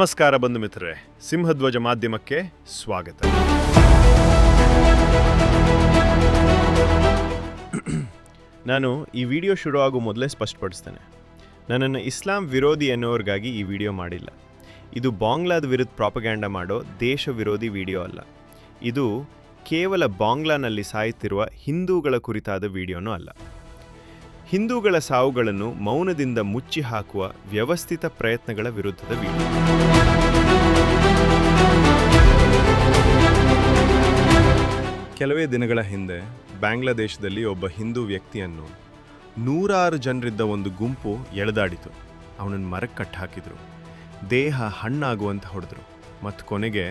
ನಮಸ್ಕಾರ ಬಂಧು ಮಿತ್ರರೇ, ಸಿಂಹಧ್ವಜ ಮಾಧ್ಯಮಕ್ಕೆ ಸ್ವಾಗತ. ನಾನು ಈ ವಿಡಿಯೋ ಶುರು ಆಗೋ ಮೊದಲೇ ಸ್ಪಷ್ಟಪಡಿಸ್ತೇನೆ. ನನ್ನನ್ನು ಇಸ್ಲಾಂ ವಿರೋಧಿ ಎನ್ನುವರಿಗಾಗಿ ಈ ವಿಡಿಯೋ ಮಾಡಿಲ್ಲ. ಇದು ಬಾಂಗ್ಲಾದ ವಿರುದ್ಧ ಪ್ರಾಪಗ್ಯಾಂಡ ಮಾಡೋ ದೇಶ ವಿರೋಧಿ ವಿಡಿಯೋ ಅಲ್ಲ. ಇದು ಕೇವಲ ಬಾಂಗ್ಲಾನಲ್ಲಿ ಸಾಯುತ್ತಿರುವ ಹಿಂದೂಗಳ ಕುರಿತಾದ ವಿಡಿಯೋನೂ ಅಲ್ಲ. ಹಿಂದೂಗಳ ಸಾವುಗಳನ್ನು ಮೌನದಿಂದ ಮುಚ್ಚಿ ಹಾಕುವ ವ್ಯವಸ್ಥಿತ ಪ್ರಯತ್ನಗಳ ವಿರುದ್ಧದ ವಿಡಿಯೋ. ಕೆಲವೇ ದಿನಗಳ ಹಿಂದೆ ಬಾಂಗ್ಲಾದೇಶದಲ್ಲಿ ಒಬ್ಬ ಹಿಂದೂ ವ್ಯಕ್ತಿಯನ್ನು ನೂರಾರು ಜನರಿದ್ದ ಒಂದು ಗುಂಪು ಎಳೆದಾಡಿತು. ಅವನನ್ನು ಮರಕ್ಕೆ ಹಾಕಿದ್ರು. ದೇಹ ಹಣ್ಣಾಗುವಂತ ಹೊಡೆದ್ರು ಮತ್ತು ಕೊನೆಗೆ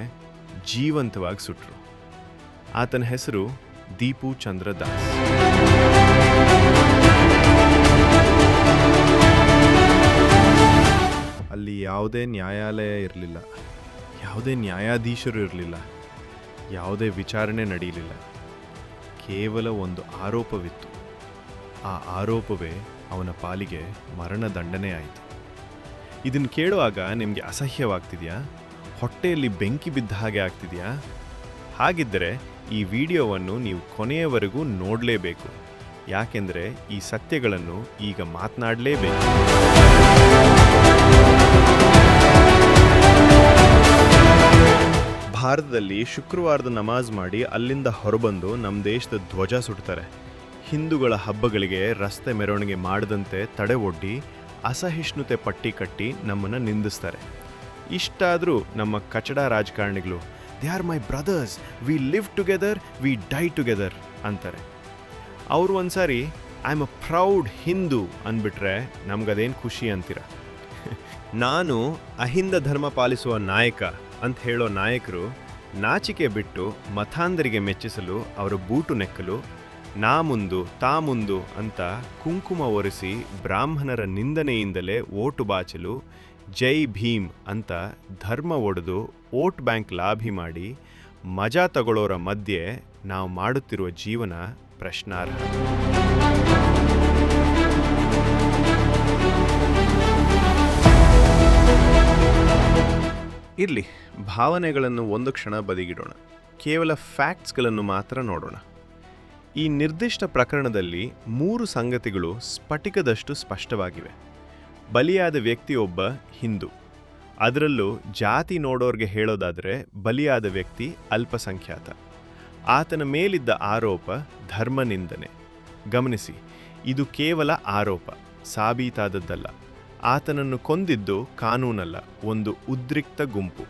ಜೀವಂತವಾಗಿ ಸುಟ್ಟರು ಆತನ ಹೆಸರು ದೀಪು ಚಂದ್ರ ದಾಸ್. ಯಾವುದೇ ನ್ಯಾಯಾಲಯ ಇರಲಿಲ್ಲ, ಯಾವುದೇ ನ್ಯಾಯಾಧೀಶರು ಇರಲಿಲ್ಲ, ಯಾವುದೇ ವಿಚಾರಣೆ ನಡೆಯಲಿಲ್ಲ. ಕೇವಲ ಒಂದು ಆರೋಪವಿತ್ತು. ಆ ಆರೋಪವೇ ಅವನ ಪಾಲಿಗೆ ಮರಣದಂಡನೆ ಆಯಿತು. ಇದನ್ನು ಕೇಳುವಾಗ ನಿಮಗೆ ಅಸಹ್ಯವಾಗ್ತಿದೆಯಾ? ಹೊಟ್ಟೆಯಲ್ಲಿ ಬೆಂಕಿ ಬಿದ್ದ ಹಾಗೆ ಆಗ್ತಿದೆಯಾ? ಹಾಗಿದ್ದರೆ ಈ ವಿಡಿಯೋವನ್ನು ನೀವು ಕೊನೆಯವರೆಗೂ ನೋಡಲೇಬೇಕು. ಯಾಕೆಂದರೆ ಈ ಸತ್ಯಗಳನ್ನು ಈಗ ಮಾತನಾಡಲೇಬೇಕು. ಭಾರತದಲ್ಲಿ ಶುಕ್ರವಾರದ ನಮಾಜ್ ಮಾಡಿ ಅಲ್ಲಿಂದ ಹೊರಬಂದು ನಮ್ಮ ದೇಶದ ಧ್ವಜ ಸುಡ್ತಾರೆ. ಹಿಂದೂಗಳ ಹಬ್ಬಗಳಿಗೆ ರಸ್ತೆ ಮೆರವಣಿಗೆ ಮಾಡದಂತೆ ತಡೆ ಒಡ್ಡಿ, ಅಸಹಿಷ್ಣುತೆ ಪಟ್ಟಿ ಕಟ್ಟಿ ನಮ್ಮನ್ನು ನಿಂದಿಸ್ತಾರೆ. ಇಷ್ಟಾದರೂ ನಮ್ಮ ಕಚಡ ರಾಜಕಾರಣಿಗಳು, they are my brothers, we live together, we die together ಅಂತಾರೆ. ಅವರು ಒಂದ್ಸಾರಿ, I am a proud Hindu ಅಂದ್ಬಿಟ್ರೆ ನಮ್ಗದೇನು ಖುಷಿ ಅಂತೀರ? ನಾನು ಅಹಿಂದ ಧರ್ಮ ಪಾಲಿಸುವ ನಾಯಕ ಅಂತ ಹೇಳೋ ನಾಯಕರು ನಾಚಿಕೆ ಬಿಟ್ಟು ಮಥಾಂಧರಿಗೆ ಮೆಚ್ಚಿಸಲು ಅವರ ಬೂಟು ನೆಕ್ಕಲು, ನಾ ಮುಂದು, ತಾ ಮುಂದು ಅಂತ ಕುಂಕುಮ ಒರೆಸಿ ಬ್ರಾಹ್ಮಣರ ನಿಂದನೆಯಿಂದಲೇ ಓಟು ಬಾಚಲು, ಜೈ ಭೀಮ್ ಅಂತ ಧರ್ಮ ಒಡೆದು ಓಟ್ ಬ್ಯಾಂಕ್ ಲಾಭಿ ಮಾಡಿ ಮಜಾ ತಗೊಳ್ಳೋರ ಮಧ್ಯೆ ನಾವು ಮಾಡುತ್ತಿರುವ ಜೀವನ ಪ್ರಶ್ನಾರ್ಹ. ಇರಲಿ. ಭಾವನೆಗಳನ್ನು ಒಂದು ಕ್ಷಣ ಬದಿಗಿಡೋಣ. ಕೇವಲ ಫ್ಯಾಕ್ಟ್ಸ್ಗಳನ್ನು ಮಾತ್ರ ನೋಡೋಣ. ಈ ನಿರ್ದಿಷ್ಟ ಪ್ರಕರಣದಲ್ಲಿ ಮೂರು ಸಂಗತಿಗಳು ಸ್ಫಟಿಕದಷ್ಟು ಸ್ಪಷ್ಟವಾಗಿವೆ. ಬಲಿಯಾದ ವ್ಯಕ್ತಿಯೊಬ್ಬ ಹಿಂದೂ. ಅದರಲ್ಲೂ ಜಾತಿ ನೋಡೋರ್ಗೆ ಹೇಳೋದಾದರೆ ಬಲಿಯಾದ ವ್ಯಕ್ತಿ ಅಲ್ಪಸಂಖ್ಯಾತ. ಆತನ ಮೇಲಿದ್ದ ಆರೋಪ ಧರ್ಮನಿಂದನೆ. ಗಮನಿಸಿ, ಇದು ಕೇವಲ ಆರೋಪ, ಸಾಬೀತಾದದ್ದಲ್ಲ. ಆತನನ್ನು ಕೊಂದಿದ್ದು ಕಾನೂನಲ್ಲ, ಒಂದು ಉದ್ರಿಕ್ತ ಗುಂಪು.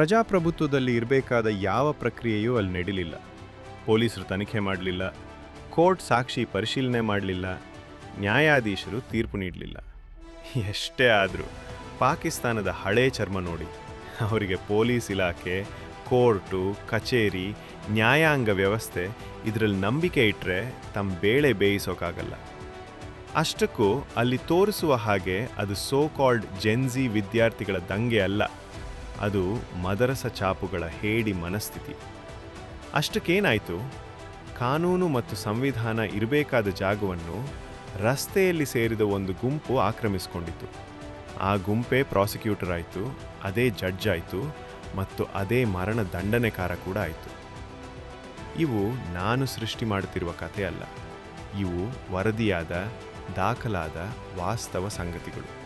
ಪ್ರಜಾಪ್ರಭುತ್ವದಲ್ಲಿ ಇರಬೇಕಾದ ಯಾವ ಪ್ರಕ್ರಿಯೆಯೂ ಅಲ್ಲಿ ನಡೀಲಿಲ್ಲ. ಪೊಲೀಸರು ತನಿಖೆ ಮಾಡಲಿಲ್ಲ, ಕೋರ್ಟ್ ಸಾಕ್ಷಿ ಪರಿಶೀಲನೆ ಮಾಡಲಿಲ್ಲ, ನ್ಯಾಯಾಧೀಶರು ತೀರ್ಪು ನೀಡಲಿಲ್ಲ. ಎಷ್ಟೇ ಆದರೂ ಪಾಕಿಸ್ತಾನದ ಹಳೇ ಚರ್ಮ ನೋಡಿ, ಅವರಿಗೆ ಪೊಲೀಸ್ ಇಲಾಖೆ, ಕೋರ್ಟು, ಕಚೇರಿ, ನ್ಯಾಯಾಂಗ ವ್ಯವಸ್ಥೆ ಇದರಲ್ಲಿ ನಂಬಿಕೆ ಇಟ್ಟರೆ ತಮ್ಮ ಬೇಳೆ ಬೇಯಿಸೋಕ್ಕಾಗಲ್ಲ ಅಷ್ಟಕ್ಕೂ ಅಲ್ಲಿ ತೋರಿಸುವ ಹಾಗೆ ಅದು ಸೋ ಕಾಲ್ಡ್ ಜೆನ್ಜಿ ವಿದ್ಯಾರ್ಥಿಗಳ ದಂಗೆ ಅಲ್ಲ. ಅದು ಮದರಸ ಚಾಪುಗಳ ಹೇಡಿ ಮನಸ್ಥಿತಿ. ಅಷ್ಟಕ್ಕೇನಾಯಿತು? ಕಾನೂನು ಮತ್ತು ಸಂವಿಧಾನ ಇರಬೇಕಾದ ಜಾಗವನ್ನು ರಸ್ತೆಯಲ್ಲಿ ಸೇರಿದ ಒಂದು ಗುಂಪು ಆಕ್ರಮಿಸಿಕೊಂಡಿತು ಆ ಗುಂಪೇ ಪ್ರಾಸಿಕ್ಯೂಟರ್ ಆಯಿತು, ಅದೇ ಜಡ್ಜ್ ಆಯಿತು ಮತ್ತು ಅದೇ ಮರಣ ದಂಡನೆಕಾರ ಕೂಡ ಆಯಿತು. ಇವು ನಾನು ಸೃಷ್ಟಿ ಮಾಡುತ್ತಿರುವ ಕಥೆ ಅಲ್ಲ ಇವು ವರದಿಯಾದ, ದಾಖಲಾದ ವಾಸ್ತವ ಸಂಗತಿಗಳು.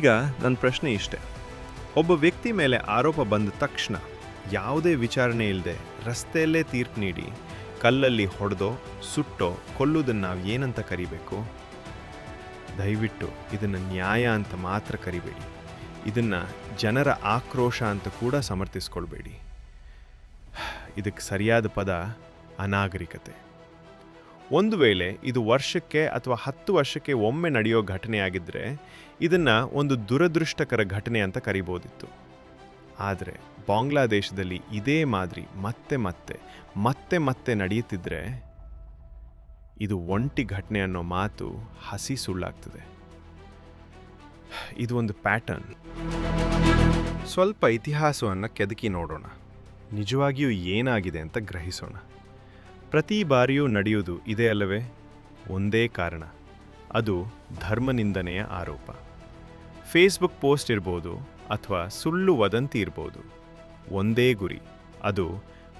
ಈಗ ನನ್ನ ಪ್ರಶ್ನೆ ಇಷ್ಟೆ. ಒಬ್ಬ ವ್ಯಕ್ತಿ ಮೇಲೆ ಆರೋಪ ಬಂದ ತಕ್ಷಣ ಯಾವುದೇ ವಿಚಾರಣೆ ಇಲ್ಲದೆ ರಸ್ತೆಯಲ್ಲೇ ತೀರ್ಪು ನೀಡಿ ಕಲ್ಲಲ್ಲಿ ಹೊಡೆದೋ, ಸುಟ್ಟೋ ಕೊಲ್ಲುವುದನ್ನು ನಾವು ಏನಂತ ಕರಿಬೇಕು? ದಯವಿಟ್ಟು ಇದನ್ನು ನ್ಯಾಯ ಅಂತ ಮಾತ್ರ ಕರಿಬೇಡಿ. ಇದನ್ನು ಜನರ ಆಕ್ರೋಶ ಅಂತ ಕೂಡ ಸಮರ್ಥಿಸ್ಕೊಳ್ಬೇಡಿ. ಇದಕ್ಕೆ ಸರಿಯಾದ ಪದ ಅನಾಗರಿಕತೆ. ಒಂದು ವೇಳೆ ಇದು ವರ್ಷಕ್ಕೆ ಅಥವಾ ಹತ್ತು ವರ್ಷಕ್ಕೆ ಒಮ್ಮೆ ನಡೆಯೋ ಘಟನೆಯಾಗಿದ್ದರೆ ಇದನ್ನು ಒಂದು ದುರದೃಷ್ಟಕರ ಘಟನೆ ಅಂತ ಕರಿಬೋದಿತ್ತು. ಆದರೆ, ಬಾಂಗ್ಲಾದೇಶದಲ್ಲಿ ಇದೇ ಮಾದರಿ ಮತ್ತೆ ಮತ್ತೆ ಮತ್ತೆ ಮತ್ತೆ ನಡೆಯುತ್ತಿದ್ದರೆ ಇದು ಒಂಟಿ ಘಟನೆ ಅನ್ನೋ ಮಾತು ಹಸಿ ಸುಳ್ಳಾಗ್ತದೆ. ಇದು ಒಂದು ಪ್ಯಾಟರ್ನ್. ಸ್ವಲ್ಪ ಇತಿಹಾಸವನ್ನು ಕೆದಕಿ ನೋಡೋಣ. ನಿಜವಾಗಿಯೂ ಏನಾಗಿದೆ ಅಂತ ಗ್ರಹಿಸೋಣ. ಪ್ರತಿ ಬಾರಿಯೂ ನಡೆಯುವುದು ಇದೇ ಅಲ್ಲವೇ? ಒಂದೇ ಕಾರಣ. ಅದು ಧರ್ಮನಿಂದನೆಯ ಆರೋಪ. ಫೇಸ್ಬುಕ್ ಪೋಸ್ಟ್ ಇರ್ಬೋದು ಅಥವಾ ಸುಳ್ಳು ವದಂತಿ ಇರ್ಬೋದು. ಒಂದೇ ಗುರಿ. ಅದು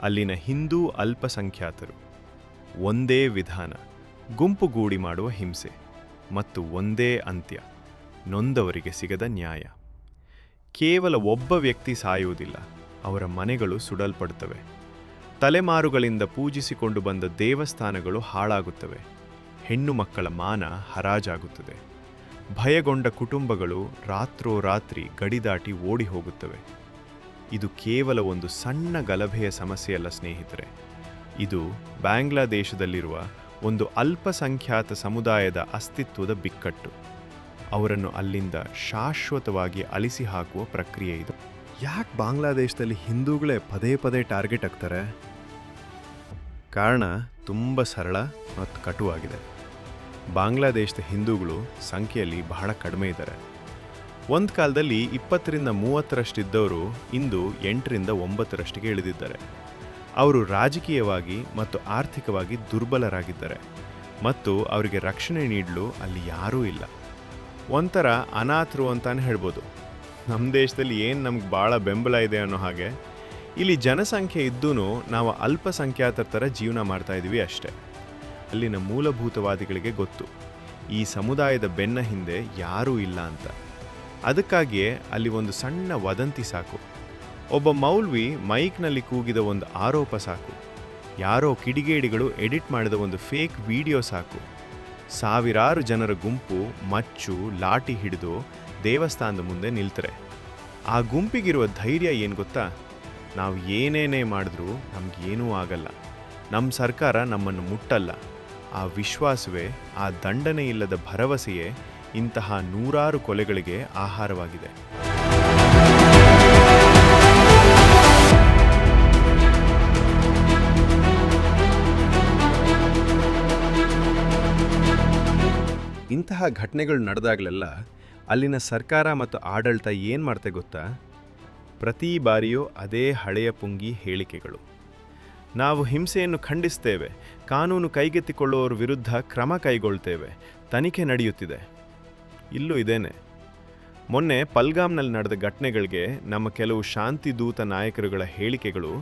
ಅಲ್ಲಿನ ಹಿಂದೂ ಅಲ್ಪಸಂಖ್ಯಾತರು. ಒಂದೇ ವಿಧಾನ. ಗುಂಪುಗೂಡಿ ಮಾಡುವ ಹಿಂಸೆ. ಮತ್ತು ಒಂದೇ ಅಂತ್ಯ. ನೊಂದವರಿಗೆ ಸಿಗದ ನ್ಯಾಯ. ಕೇವಲ ಒಬ್ಬ ವ್ಯಕ್ತಿ ಸಾಯುವುದಿಲ್ಲ. ಅವರ ಮನೆಗಳು ಸುಡಲ್ಪಡುತ್ತವೆ. ತಲೆಮಾರುಗಳಿಂದ ಪೂಜಿಸಿಕೊಂಡು ಬಂದ ದೇವಸ್ಥಾನಗಳು ಹಾಳಾಗುತ್ತವೆ. ಹೆಣ್ಣು ಮಕ್ಕಳ ಮಾನ ಹರಾಜಾಗುತ್ತದೆ. ಭಯಗೊಂಡ ಕುಟುಂಬಗಳು ರಾತ್ರೋರಾತ್ರಿ ಗಡಿದಾಟಿ ಓಡಿ ಹೋಗುತ್ತವೆ. ಇದು ಕೇವಲ ಒಂದು ಸಣ್ಣ ಗಲಭೆಯ ಸಮಸ್ಯೆಯಲ್ಲ ಸ್ನೇಹಿತರೆ. ಇದು ಬಾಂಗ್ಲಾದೇಶದಲ್ಲಿರುವ ಒಂದು ಅಲ್ಪಸಂಖ್ಯಾತ ಸಮುದಾಯದ ಅಸ್ತಿತ್ವದ ಬಿಕ್ಕಟ್ಟು. ಅವರನ್ನು ಅಲ್ಲಿಂದ ಶಾಶ್ವತವಾಗಿ ಅಳಿಸಿ ಹಾಕುವ ಪ್ರಕ್ರಿಯೆ ಇದು. ಯಾಕೆ ಬಾಂಗ್ಲಾದೇಶದಲ್ಲಿ ಹಿಂದೂಗಳೇ ಪದೇ ಪದೇ ಟಾರ್ಗೆಟ್ ಆಗ್ತಾರೆ ಕಾರಣ ತುಂಬ ಸರಳ ಮತ್ತು ಕಟುವಾಗಿದೆ. ಬಾಂಗ್ಲಾದೇಶದ ಹಿಂದೂಗಳು ಸಂಖ್ಯೆಯಲ್ಲಿ ಬಹಳ ಕಡಿಮೆ ಇದ್ದಾರೆ. ಒಂದು ಕಾಲದಲ್ಲಿ ಇಪ್ಪತ್ತರಿಂದ ಮೂವತ್ತರಷ್ಟಿದ್ದವರು ಇಂದು ಎಂಟರಿಂದ ಒಂಬತ್ತರಷ್ಟಿಗೆ ಇಳಿದಿದ್ದಾರೆ. ಅವರು ರಾಜಕೀಯವಾಗಿ ಮತ್ತು ಆರ್ಥಿಕವಾಗಿ ದುರ್ಬಲರಾಗಿದ್ದಾರೆ ಮತ್ತು ಅವರಿಗೆ ರಕ್ಷಣೆ ನೀಡಲು ಅಲ್ಲಿ ಯಾರೂ ಇಲ್ಲ. ಒಂಥರ ಅನಾಥರು ಅಂತಾನೆ ಹೇಳ್ಬೋದು. ನಮ್ಮ ದೇಶದಲ್ಲಿ ಏನು ನಮ್ಗೆ ಭಾಳ ಬೆಂಬಲ ಇದೆ ಅನ್ನೋ ಹಾಗೆ ಇಲ್ಲಿ ಜನಸಂಖ್ಯೆ ಇದ್ದೂ ನಾವು ಅಲ್ಪಸಂಖ್ಯಾತರ ಥರ ಜೀವನ ಮಾಡ್ತಾ ಇದ್ದೀವಿ ಅಷ್ಟೇ. ಅಲ್ಲಿನ ಮೂಲಭೂತವಾದಿಗಳಿಗೆ ಗೊತ್ತು. ಈ ಸಮುದಾಯದ ಬೆನ್ನ ಹಿಂದೆ ಯಾರೂ ಇಲ್ಲ ಅಂತ. ಅದಕ್ಕಾಗಿಯೇ ಅಲ್ಲಿ ಒಂದು ಸಣ್ಣ ವದಂತಿ ಸಾಕು. ಒಬ್ಬ ಮೌಲ್ವಿ ಮೈಕ್ನಲ್ಲಿ ಕೂಗಿದ ಒಂದು ಆರೋಪ ಸಾಕು. ಯಾರೋ ಕಿಡಿಗೇಡಿಗಳು ಎಡಿಟ್ ಮಾಡಿದ ಒಂದು ಫೇಕ್ ವಿಡಿಯೋ ಸಾಕು. ಸಾವಿರಾರು ಜನರ ಗುಂಪು ಮಚ್ಚು, ಲಾಠಿ ಹಿಡಿದು ದೇವಸ್ಥಾನದ ಮುಂದೆ ನಿಲ್ತಾರೆ. ಆ ಗುಂಪಿಗಿರುವ ಧೈರ್ಯ ಏನು ಗೊತ್ತಾ? ನಾವು ಏನೇನೇ ಮಾಡಿದ್ರೂ ನಮಗೇನೂ ಆಗಲ್ಲ. ನಮ್ಮ ಸರ್ಕಾರ ನಮ್ಮನ್ನು ಮುಟ್ಟಲ್ಲ. ಆ ವಿಶ್ವಾಸವೇ, ಆ ದಂಡನೆ ಇಲ್ಲದ ಭರವಸೆಯೇ ಇಂತಹ ನೂರಾರು ಕೊಲೆಗಳಿಗೆ ಆಹಾರವಾಗಿದೆ. ಇಂತಹ ಘಟನೆಗಳು ನಡೆದಾಗಲೆಲ್ಲ ಅಲ್ಲಿನ ಸರ್ಕಾರ ಮತ್ತು ಆಡಳಿತ ಏನು ಮಾಡ್ತೆ ಗೊತ್ತಾ? ಪ್ರತಿ ಬಾರಿಯೂ ಅದೇ ಹಳೆಯ ಪುಂಗಿ ಹೇಳಿಕೆಗಳು. ನಾವು ಹಿಂಸೆಯನ್ನು ಖಂಡಿಸ್ತೇವೆ, ಕಾನೂನು ಕೈಗೆತ್ತಿಕೊಳ್ಳುವವರ ವಿರುದ್ಧ ಕ್ರಮ ಕೈಗೊಳ್ತೇವೆ, ತನಿಖೆ ನಡೆಯುತ್ತಿದೆ. ಇಲ್ಲೂ ಇದೇನೆ. ಮೊನ್ನೆ ಪಲ್ಗಾಮ್ನಲ್ಲಿ ನಡೆದ ಘಟನೆಗಳಿಗೆ ನಮ್ಮ ಕೆಲವು ಶಾಂತಿ ದೂತ ನಾಯಕರುಗಳ ಹೇಳಿಕೆಗಳು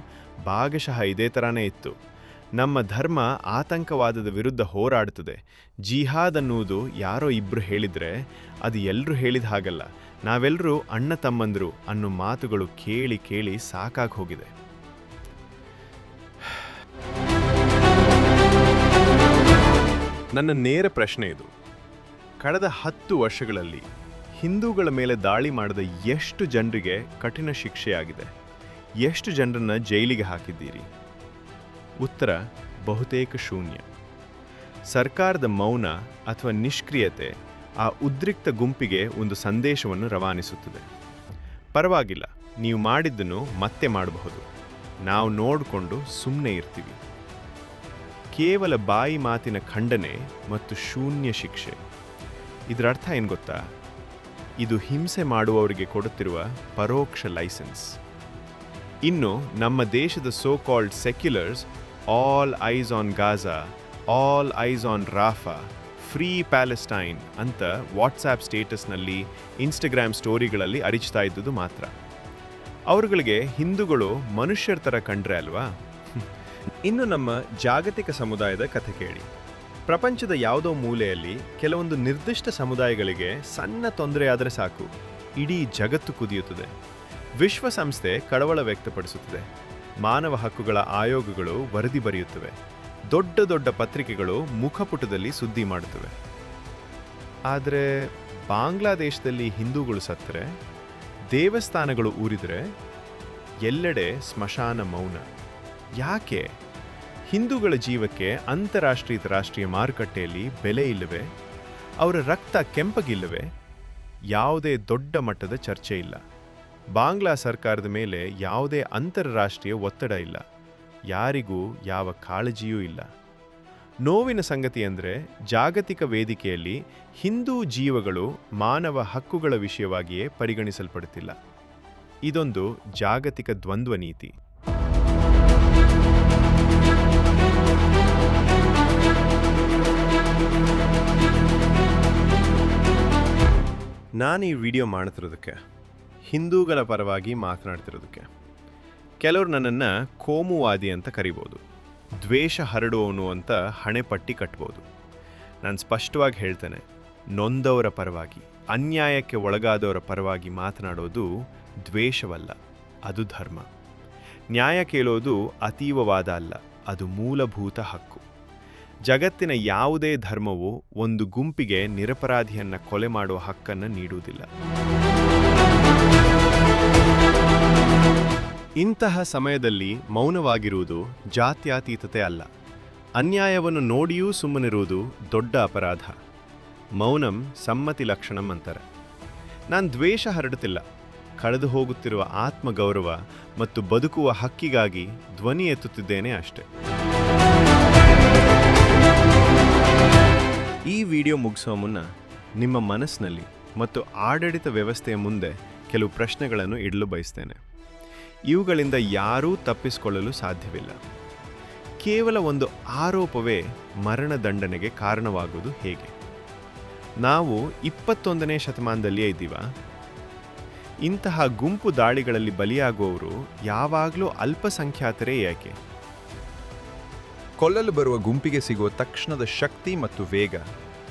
ಭಾಗಶಃ ಇದೇ ಥರನೇ ಇತ್ತು. ನಮ್ಮ ಧರ್ಮ ಆತಂಕವಾದದ ವಿರುದ್ಧ ಹೋರಾಡುತ್ತದೆ. ಜಿಹಾದ್ ಅನ್ನುವುದು ಯಾರೋ ಇಬ್ಬರು ಹೇಳಿದರೆ ಅದು ಎಲ್ಲರೂ ಹೇಳಿದ ಹಾಗಲ್ಲ. ನಾವೆಲ್ಲರೂ ಅಣ್ಣ ತಮ್ಮಂದರು ಅನ್ನೋ ಮಾತುಗಳು ಕೇಳಿ ಕೇಳಿ ಸಾಕಾಗಿ ಹೋಗಿದೆ. ನನ್ನ ನೇರ ಪ್ರಶ್ನೆ ಇದು. ಕಳೆದ ಹತ್ತು ವರ್ಷಗಳಲ್ಲಿ ಹಿಂದೂಗಳ ಮೇಲೆ ದಾಳಿ ಮಾಡಿದ ಎಷ್ಟು ಜನರಿಗೆ ಕಠಿಣ ಶಿಕ್ಷೆಯಾಗಿದೆ? ಎಷ್ಟು ಜನರನ್ನ ಜೈಲಿಗೆ ಹಾಕಿದ್ದೀರಿ? ಉತ್ತರ ಬಹುತೇಕ ಶೂನ್ಯ. ಸರ್ಕಾರದ ಮೌನ ಅಥವಾ ನಿಷ್ಕ್ರಿಯತೆ ಆ ಉದ್ರಿಕ್ತ ಗುಂಪಿಗೆ ಒಂದು ಸಂದೇಶವನ್ನು ರವಾನಿಸುತ್ತದೆ. ಪರವಾಗಿಲ್ಲ, ನೀವು ಮಾಡಿದ್ದನ್ನು ಮತ್ತೆ ಮಾಡಬಹುದು. ನಾವು ನೋಡಿಕೊಂಡು ಸುಮ್ಮನೆ ಇರ್ತೀವಿ. ಕೇವಲ ಬಾಯಿ ಮಾತಿನ ಖಂಡನೆ ಮತ್ತು ಶೂನ್ಯ ಶಿಕ್ಷೆ. ಇದರ ಅರ್ಥ ಏನು ಗೊತ್ತಾ? ಇದು ಹಿಂಸೆ ಮಾಡುವವರಿಗೆ ಕೊಡುತ್ತಿರುವ ಪರೋಕ್ಷ ಲೈಸೆನ್ಸ್. ಇನ್ನು ನಮ್ಮ ದೇಶದ so called seculars all eyes on Gaza all eyes on Rafah free Palestine ಅಂತ ವಾಟ್ಸಾಪ್ ಸ್ಟೇಟಸ್ನಲ್ಲಿ ಇನ್ಸ್ಟಾಗ್ರಾಮ್ ಸ್ಟೋರಿಗಳಲ್ಲಿ ಅರಿಚ್ತಾ ಇದ್ದುದು ಮಾತ್ರ. ಅವರುಗಳಿಗೆ ಹಿಂದೂಗಳು ಮನುಷ್ಯರ ಥರ ಕಂಡ್ರೆ ಅಲ್ವಾ? ಇನ್ನು ನಮ್ಮ ಜಾಗತಿಕ ಸಮುದಾಯದ ಕಥೆ ಕೇಳಿ. ಪ್ರಪಂಚದ ಯಾವುದೋ ಮೂಲೆಯಲ್ಲಿ ಕೆಲವೊಂದು ನಿರ್ದಿಷ್ಟ ಸಮುದಾಯಗಳಿಗೆ ಸಣ್ಣ ತೊಂದರೆಯಾದರೆ ಸಾಕು. ಇಡೀ ಜಗತ್ತು ಕುದಿಯುತ್ತದೆ. ವಿಶ್ವಸಂಸ್ಥೆ ಕಳವಳ ವ್ಯಕ್ತಪಡಿಸುತ್ತದೆ. ಮಾನವ ಹಕ್ಕುಗಳ ಆಯೋಗಗಳು ವರದಿ ಬರೆಯುತ್ತವೆ. ದೊಡ್ಡ ದೊಡ್ಡ ಪತ್ರಿಕೆಗಳು ಮುಖಪುಟದಲ್ಲಿ ಸುದ್ದಿ ಮಾಡುತ್ತವೆ. ಆದರೆ ಬಾಂಗ್ಲಾದೇಶದಲ್ಲಿ ಹಿಂದೂಗಳು ಸತ್ತರೆ, ದೇವಸ್ಥಾನಗಳು ಊರಿದರೆ ಎಲ್ಲೆಡೆ ಸ್ಮಶಾನ ಮೌನ. ಯಾಕೆ? ಹಿಂದೂಗಳ ಜೀವಕ್ಕೆ ಅಂತಾರಾಷ್ಟ್ರೀಯ ರಾಷ್ಟ್ರೀಯ ಮಾರುಕಟ್ಟೆಯಲ್ಲಿ ಬೆಲೆ ಇಲ್ಲವೇ, ಅವರ ರಕ್ತ ಕೆಂಪಗಿಲ್ಲವೇ, ಯಾವುದೇ ದೊಡ್ಡ ಮಟ್ಟದ ಚರ್ಚೆ ಇಲ್ಲ. ಬಾಂಗ್ಲಾ ಸರ್ಕಾರದ ಮೇಲೆ ಯಾವುದೇ ಅಂತಾರಾಷ್ಟ್ರೀಯ ಒತ್ತಡ ಇಲ್ಲ. ಯಾರಿಗೂ ಯಾವ ಕಾಳಜಿಯೂ ಇಲ್ಲ. ನೋವಿನ ಸಂಗತಿ ಅಂದರೆ ಜಾಗತಿಕ ವೇದಿಕೆಯಲ್ಲಿ ಹಿಂದೂ ಜೀವಗಳು ಮಾನವ ಹಕ್ಕುಗಳ ವಿಷಯವಾಗಿಯೇ ಪರಿಗಣಿಸಲ್ಪಡುತ್ತಿಲ್ಲ. ಇದೊಂದು ಜಾಗತಿಕ ದ್ವಂದ್ವ ನೀತಿ. ನಾನು ಈ ವಿಡಿಯೋ ಮಾಡ್ತಿರೋದಕ್ಕೆ ಹಿಂದೂಗಳ ಪರವಾಗಿ ಮಾತನಾಡ್ತಿರೋದಕ್ಕೆ. ಕೆಲವರು ನನ್ನನ್ನು ಕೋಮುವಾದಿ ಅಂತ ಕರಿಬೋದು. ದ್ವೇಷ ಹರಡುವವನು ಅಂತ ಹಣೆಪಟ್ಟಿ ಕಟ್ಬೋದು. ನಾನು ಸ್ಪಷ್ಟವಾಗಿ ಹೇಳ್ತೇನೆ, ನೊಂದವರ ಪರವಾಗಿ, ಅನ್ಯಾಯಕ್ಕೆ ಒಳಗಾದವರ ಪರವಾಗಿ ಮಾತನಾಡೋದು ದ್ವೇಷವಲ್ಲ, ಅದು ಧರ್ಮ. ನ್ಯಾಯ ಕೇಳೋದು ಅತೀವವಾದ ಅಲ್ಲ, ಅದು ಮೂಲಭೂತ ಹಕ್ಕು. ಜಗತ್ತಿನ ಯಾವುದೇ ಧರ್ಮವು ಒಂದು ಗುಂಪಿಗೆ ನಿರಪರಾಧಿಯನ್ನು ಕೊಲೆ ಮಾಡುವ ಹಕ್ಕನ್ನು ನೀಡುವುದಿಲ್ಲ. ಇಂತಹ ಸಮಯದಲ್ಲಿ ಮೌನವಾಗಿರುವುದು ಜಾತ್ಯಾತೀತತೆ ಅಲ್ಲ. ಅನ್ಯಾಯವನ್ನು ನೋಡಿಯೂ ಸುಮ್ಮನಿರುವುದು ದೊಡ್ಡ ಅಪರಾಧ. ಮೌನಂ ಸಮ್ಮತಿ ಲಕ್ಷಣಂ ಅಂತಾರೆ. ನಾನು ದ್ವೇಷ ಹರಡುತ್ತಿಲ್ಲ. ಕಳೆದು ಹೋಗುತ್ತಿರುವ ಆತ್ಮಗೌರವ ಮತ್ತು ಬದುಕುವ ಹಕ್ಕಿಗಾಗಿ ಧ್ವನಿ ಎತ್ತುತ್ತಿದ್ದೇನೆ ಅಷ್ಟೆ. ಈ ವಿಡಿಯೋ ಮುಗಿಸುವ ಮುನ್ನ ನಿಮ್ಮ ಮನಸ್ಸಿನಲ್ಲಿ ಮತ್ತು ಆಡಳಿತ ವ್ಯವಸ್ಥೆಯ ಮುಂದೆ ಕೆಲವು ಪ್ರಶ್ನೆಗಳನ್ನು ಇಡಲು ಬಯಸ್ತೇನೆ. ಇವುಗಳಿಂದ ಯಾರೂ ತಪ್ಪಿಸಿಕೊಳ್ಳಲು ಸಾಧ್ಯವಿಲ್ಲ. ಕೇವಲ ಒಂದು ಆರೋಪವೇ ಮರಣದಂಡನೆಗೆ ಕಾರಣವಾಗುವುದು ಹೇಗೆ? ನಾವು ಇಪ್ಪತ್ತೊಂದನೇ ಶತಮಾನದಲ್ಲಿಯೇ ಇದ್ದೀವಾ? ಇಂತಹ ಗುಂಪು ದಾಳಿಗಳಲ್ಲಿ ಬಲಿಯಾಗುವವರು ಯಾವಾಗಲೂ ಅಲ್ಪಸಂಖ್ಯಾತರೇ ಯಾಕೆ ಕೊಲ್ಲಲು ಬರುವ ಗುಂಪಿಗೆ ಸಿಗುವ ತಕ್ಷಣದ ಶಕ್ತಿ ಮತ್ತು ವೇಗ,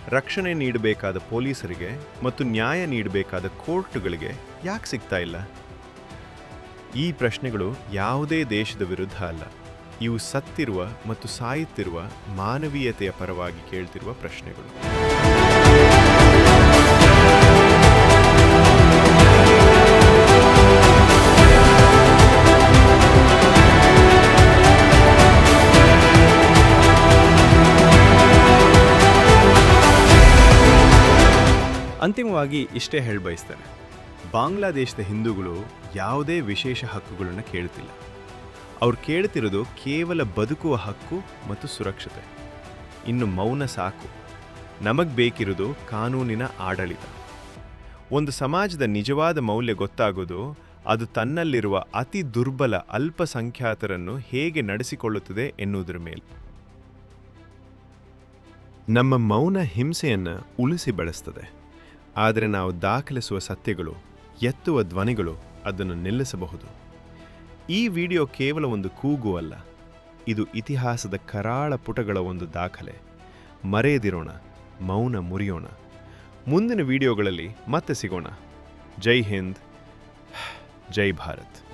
ರಕ್ಷಣೆ ನೀಡಬೇಕಾದ ಪೊಲೀಸರಿಗೆ ಮತ್ತು ನ್ಯಾಯ ನೀಡಬೇಕಾದ ಕೋರ್ಟುಗಳಿಗೆ ಯಾಕೆ ಸಿಗ್ತಾ ಇಲ್ಲ? ಈ ಪ್ರಶ್ನೆಗಳು ಯಾವುದೇ ದೇಶದ ವಿರುದ್ಧ ಅಲ್ಲ. ಇವು ಸತ್ತಿರುವ ಮತ್ತು ಸಾಯುತ್ತಿರುವ ಮಾನವೀಯತೆಯ ಪರವಾಗಿ ಕೇಳ್ತಿರುವ ಪ್ರಶ್ನೆಗಳು. ಅಂತಿಮವಾಗಿ ಇಷ್ಟೇ ಹೇಳಿ ಬಯಸ್ತಾರೆ ಬಾಂಗ್ಲಾದೇಶದ ಹಿಂದೂಗಳು ಯಾವುದೇ ವಿಶೇಷ ಹಕ್ಕುಗಳನ್ನು ಕೇಳುತ್ತಿಲ್ಲ. ಅವ್ರು ಕೇಳ್ತಿರೋದು ಕೇವಲ ಬದುಕುವ ಹಕ್ಕು ಮತ್ತು ಸುರಕ್ಷತೆ. ಇನ್ನು ಮೌನ ಸಾಕು. ನಮಗೆ ಬೇಕಿರೋದು ಕಾನೂನಿನ ಆಡಳಿತ. ಒಂದು ಸಮಾಜದ ನಿಜವಾದ ಮೌಲ್ಯ ಗೊತ್ತಾಗೋದು ಅದು ತನ್ನಲ್ಲಿರುವ ಅತಿ ದುರ್ಬಲ ಅಲ್ಪಸಂಖ್ಯಾತರನ್ನು ಹೇಗೆ ನಡೆಸಿಕೊಳ್ಳುತ್ತದೆ ಎನ್ನುವುದರ ಮೇಲೆ. ನಮ್ಮ ಮೌನ ಹಿಂಸೆಯನ್ನು ಉಳಿಸಿ ಬೆಳೆಸ್ತದೆ. ಆದರೆ ನಾವು ದಾಖಲಿಸುವ ಸತ್ಯಗಳು, ಎತ್ತುವ ಧ್ವನಿಗಳು ಅದನ್ನು ನಿಲ್ಲಿಸಬಹುದು. ಈ ವಿಡಿಯೋ ಕೇವಲ ಒಂದು ಕೂಗು ಅಲ್ಲ, ಇದು ಇತಿಹಾಸದ ಕರಾಳ ಪುಟಗಳ ಒಂದು ದಾಖಲೆ. ಮರೆಯದಿರೋಣ, ಮೌನ ಮುರಿಯೋಣ. ಮುಂದಿನ ವಿಡಿಯೋಗಳಲ್ಲಿ ಮತ್ತೆ ಸಿಗೋಣ. ಜೈ ಹಿಂದ್, ಜೈ ಭಾರತ್.